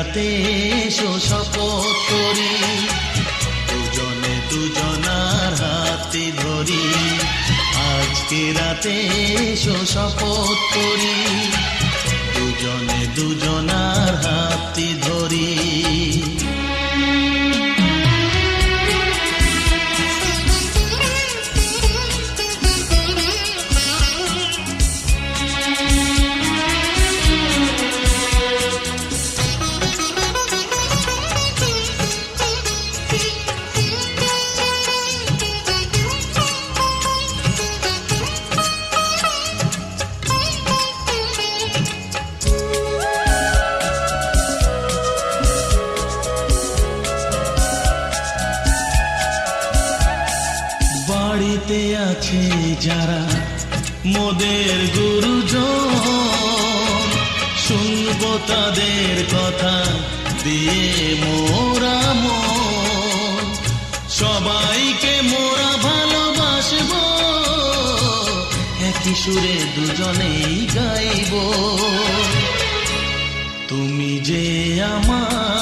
রাতে এসো শপথ করি। দুজনে দুজনার হাতে ধরি। আজকে রাতে এসো শপথ করি। দুজনে দুজনার হাতে একই সুরে দুজনেই গাইব। তুমি যে আমার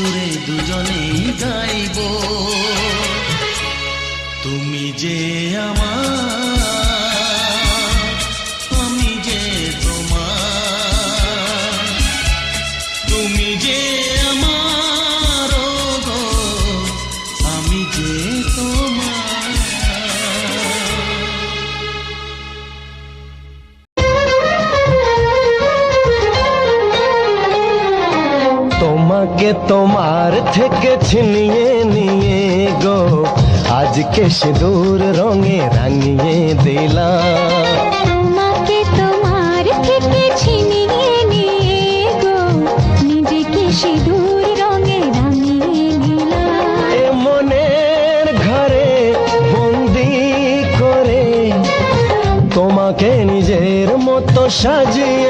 সুরে দুজনেই গাইব। তুমি যে আমার তোমার থেকে ছিনিয়ে নিয়ে গো। আজকে সিঁদুর রঙে রাঙিয়ে দিলাম। তোমাকে তোমার থেকে ছিনিয়ে নিয়ে গো। নিজেকে সিঁদুর রঙে রাঙিয়ে এ মনের ঘরে বন্দি করে তোমাকে নিজের মতো সাজিয়ে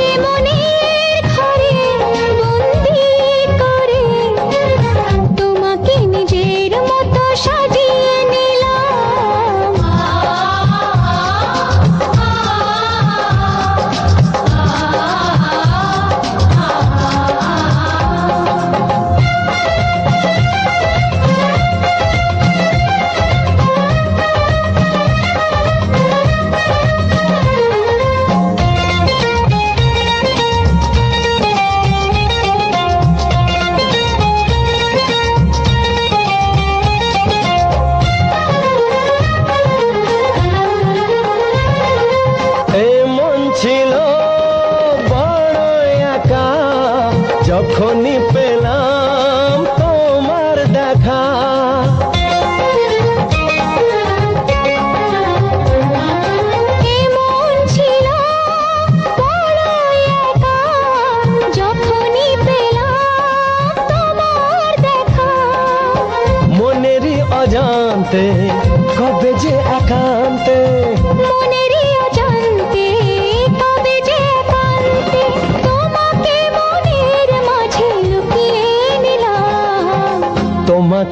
खोनी पेला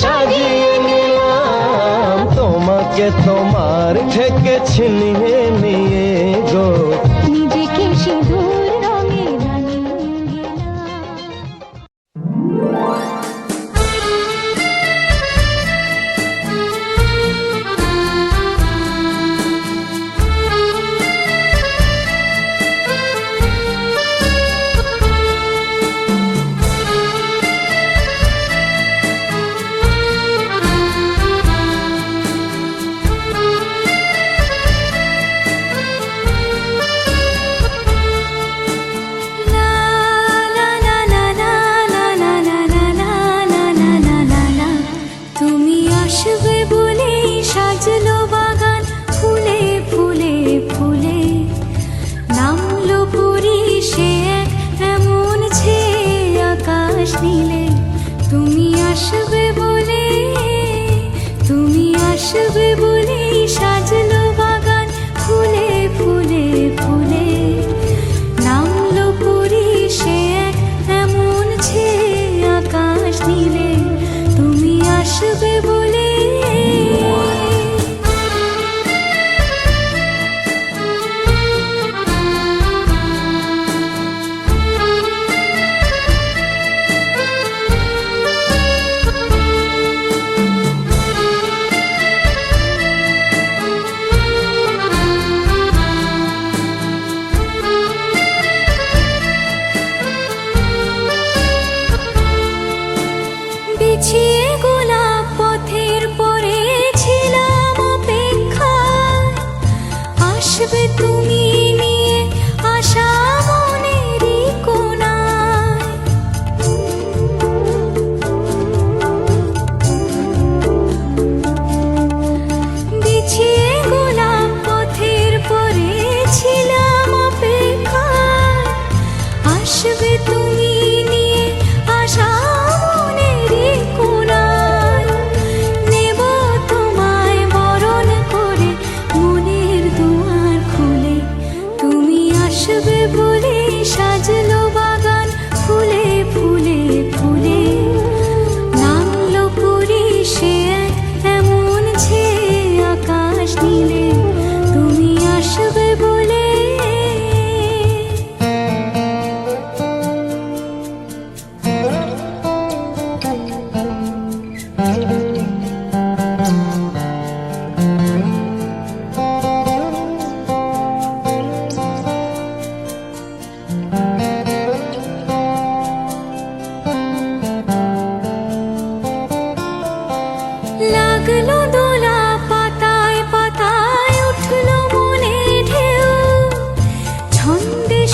সাজিয়ে নিলাম। তোমাকে তোমার থেকে ছিনিয়ে নি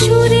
সুরে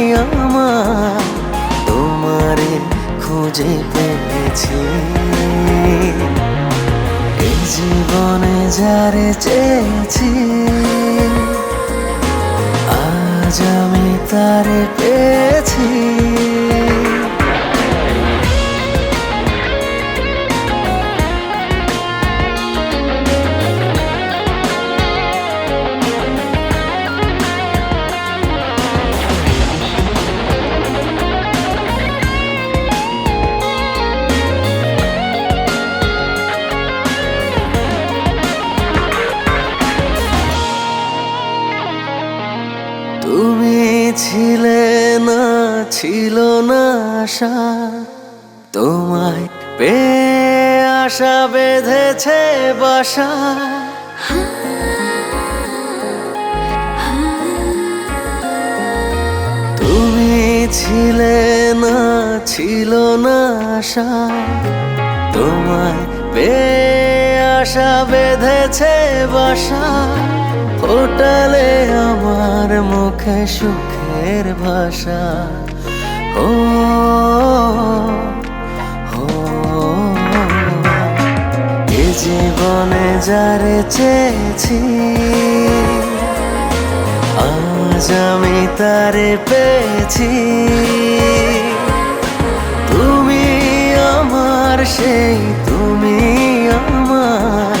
আমার তোমারে খুঁজে পেয়েছি। জীবনে যারে চেয়েছি আজ আমি তারে পেয়েছি। তুমি ছিলে না, ছিল না আশা। তোমায় পেয়ে আশা বেঁধেছে বাসা। তুমি ছিলে না, ছিল না আশা। তোমায় পেয়ে আশা বেঁধেছে বাসা। ফোটালে আমার মুখে সুখের ভাষা। ও জীবনে যারে চেয়েছি, আজ আমি তারে পেয়েছি। তুমি আমার, সেই তুমি আমার।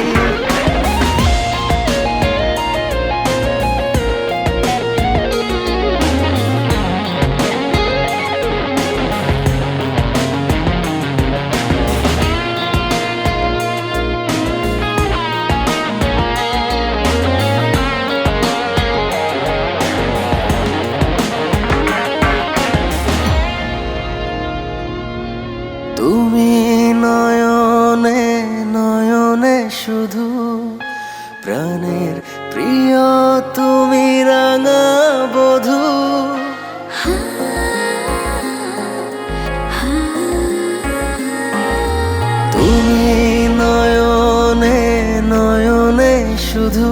শুধু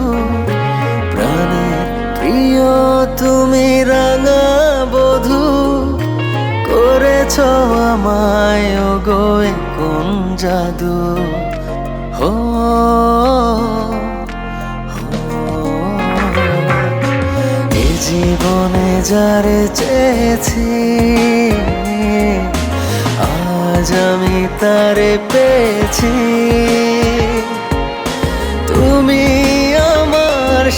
প্রাণের প্রিয়, তুমি রাঙা বধূ করেছ আমায় গো কোন জাদু? হো। জীবনে যারে চেয়েছি, আজ আমি তারে পেয়েছি।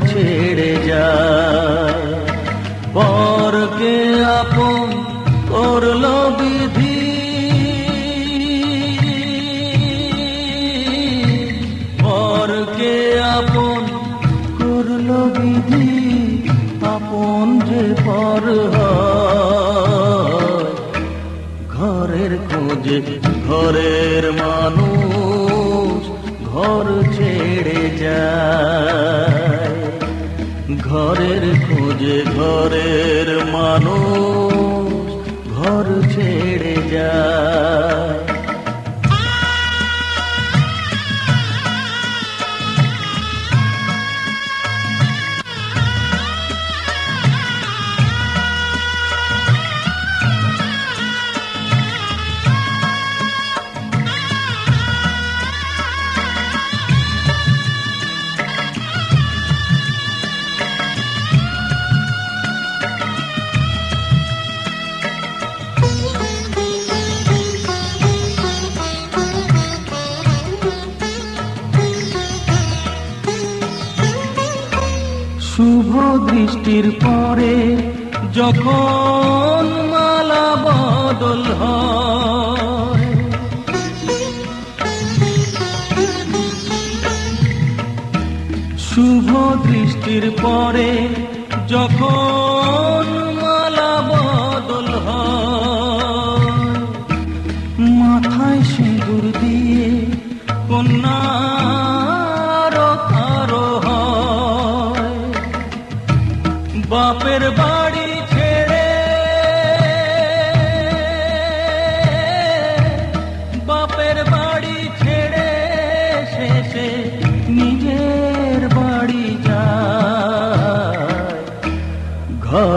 ছেড়ে যায় খোঁজে দৃষ্টির পরে যখন মালা বদল শুভ দৃষ্টির পরে যখন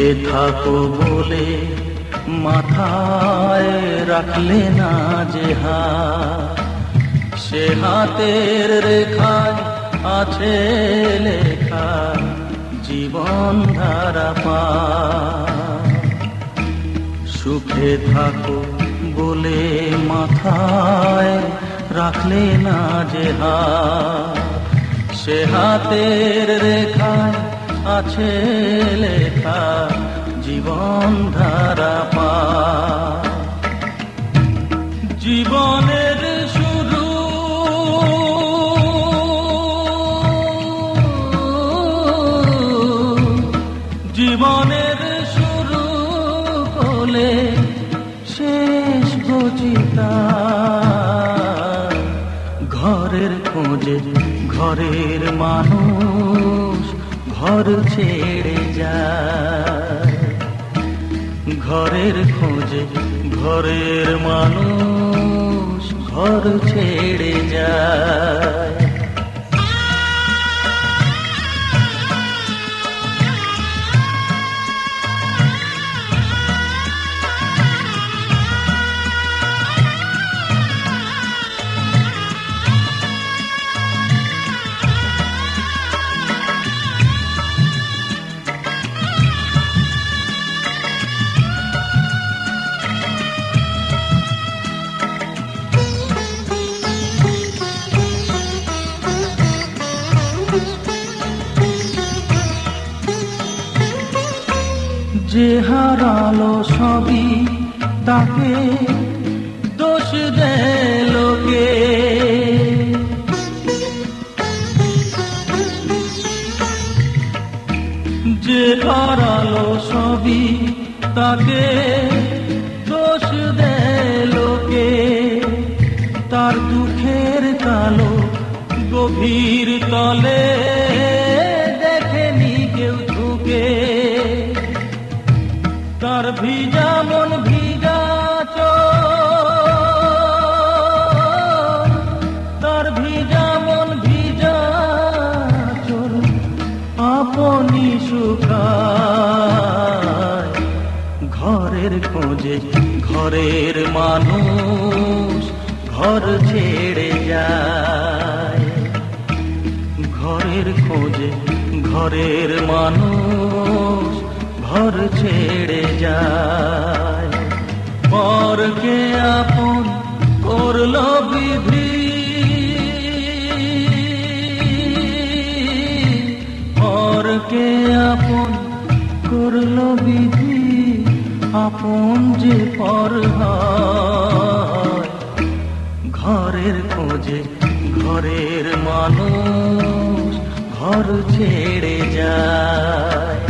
সুখে থাকো বলে মাথায় রাখলে না যে সে হাতের রেখায় আছে লেখা জীবন ধারা পা সুখে থাকো বলে মাথায় রাখলে না যে সে হাতের রেখায় আছে লেখা জীবন ধারা পা। জীবনের শুরু জীবনের শুরু হলে শেষ বুঝিতা ঘরের খোঁজে ঘরের মানুষ ঘর ছেড়ে যায়। ঘরের খোঁজে ঘরের মানুষ ঘর ছেড়ে যায়। যে হারালো সবই তাকে দোষ দেয় লোকে যে হারালো সবই তাকে দোষ দেয় লোকে তার দুঃখের কালো গভীর তলে তার ভিজা মন ভিজা তার ভিজা মন ভিজা চোর। আপনি শুকায়। ঘরের খোঁজে ঘরের মানুষ ঘর ছেড়ে যায়। ঘরের খোঁজে ঘরের মানুষ ঘর ছেড়ে যায়। পরকে আপন করল বিধি। পরকে আপন করল বিধি। আপন যে পর ঘরের খোঁজে ঘরের মানুষ ঘর ছেড়ে যায়।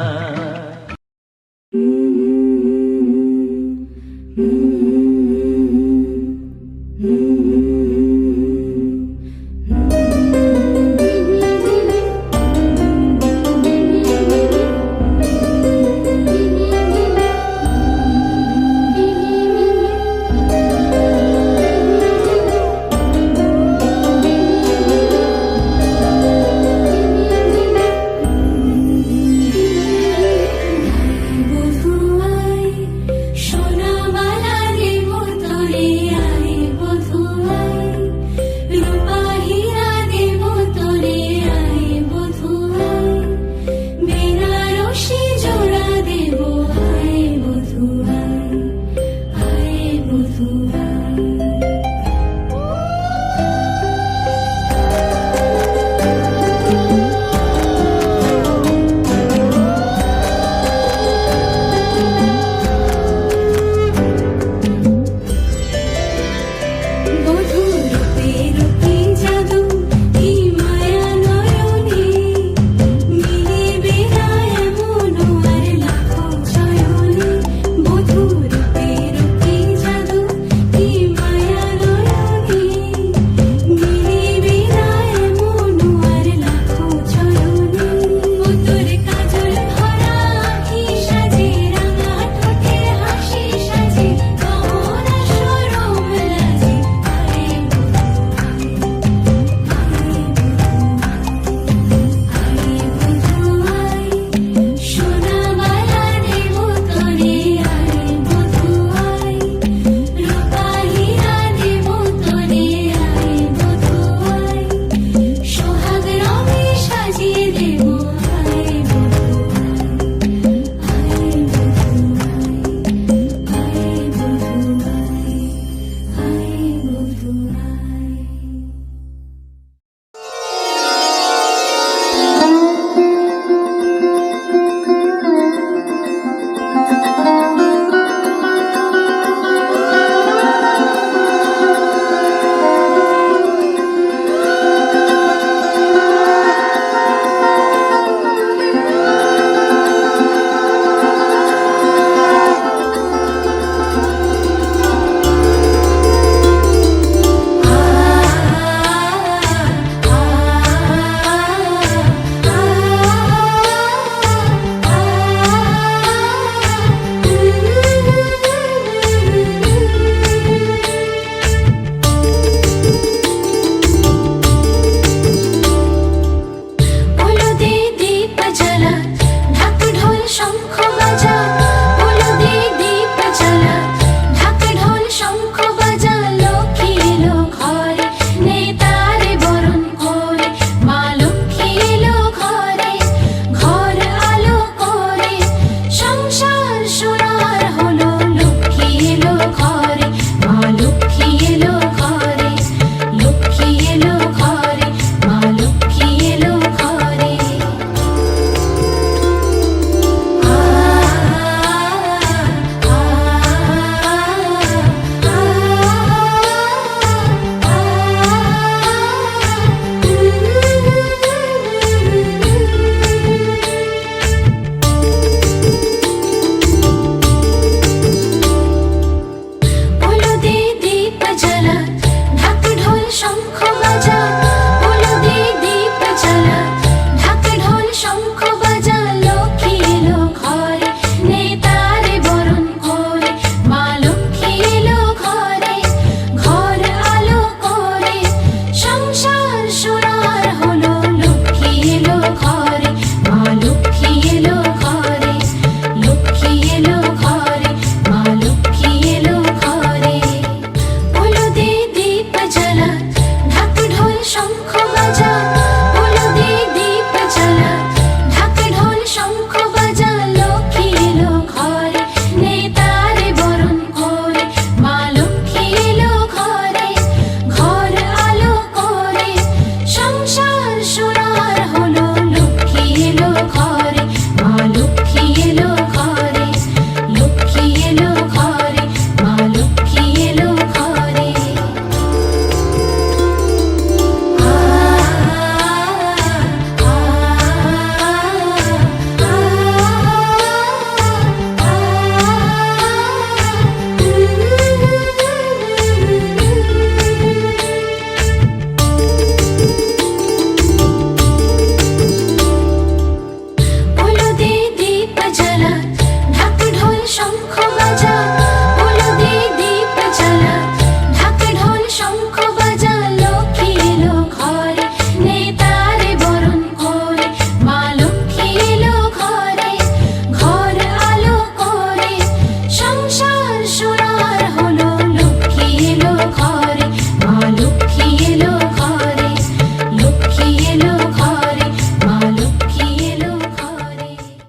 বধূ